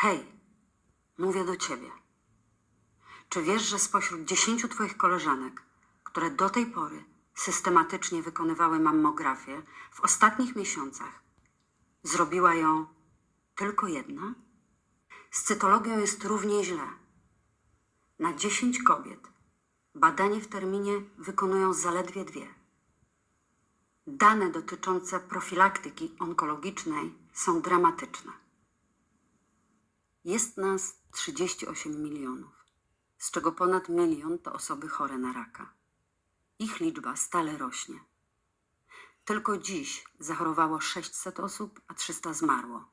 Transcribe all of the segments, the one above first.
Hej, mówię do ciebie. Czy wiesz, że spośród dziesięciu twoich koleżanek, które do tej pory systematycznie wykonywały mammografię, w ostatnich miesiącach zrobiła ją tylko jedna? Z cytologią jest równie źle. Na 10 kobiet badanie w terminie wykonują zaledwie dwie. Dane dotyczące profilaktyki onkologicznej są dramatyczne. Jest nas 38 milionów, z czego ponad milion to osoby chore na raka. Ich liczba stale rośnie. Tylko dziś zachorowało 600 osób, a 300 zmarło.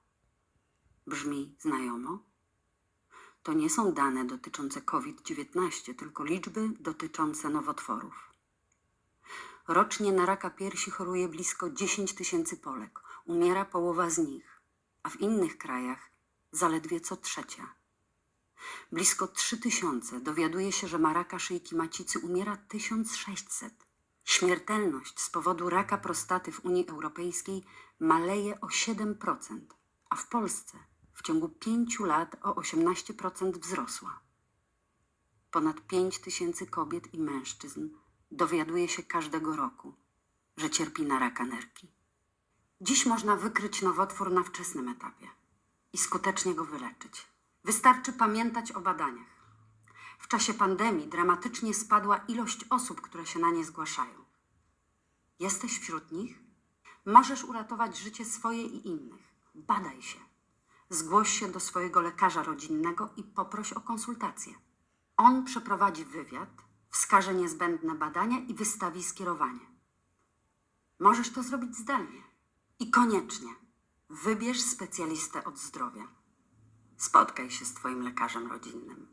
Brzmi znajomo? To nie są dane dotyczące COVID-19, tylko liczby dotyczące nowotworów. Rocznie na raka piersi choruje blisko 10 tysięcy Polek. Umiera połowa z nich, a w innych krajach zaledwie co trzecia. Blisko 3 tysiące dowiaduje się, że ma raka szyjki macicy, umiera 1600. Śmiertelność z powodu raka prostaty w Unii Europejskiej maleje o 7%, a w Polsce w ciągu 5 lat o 18% wzrosła. Ponad 5 tysięcy kobiet i mężczyzn dowiaduje się każdego roku, że cierpi na raka nerki. Dziś można wykryć nowotwór na wczesnym etapie i skutecznie go wyleczyć. Wystarczy pamiętać o badaniach. W czasie pandemii dramatycznie spadła ilość osób, które się na nie zgłaszają. Jesteś wśród nich? Możesz uratować życie swoje i innych. Badaj się. Zgłoś się do swojego lekarza rodzinnego i poproś o konsultację. On przeprowadzi wywiad, wskaże niezbędne badania i wystawi skierowanie. Możesz to zrobić zdalnie. I koniecznie wybierz specjalistę od zdrowia. Spotkaj się z Twoim lekarzem rodzinnym.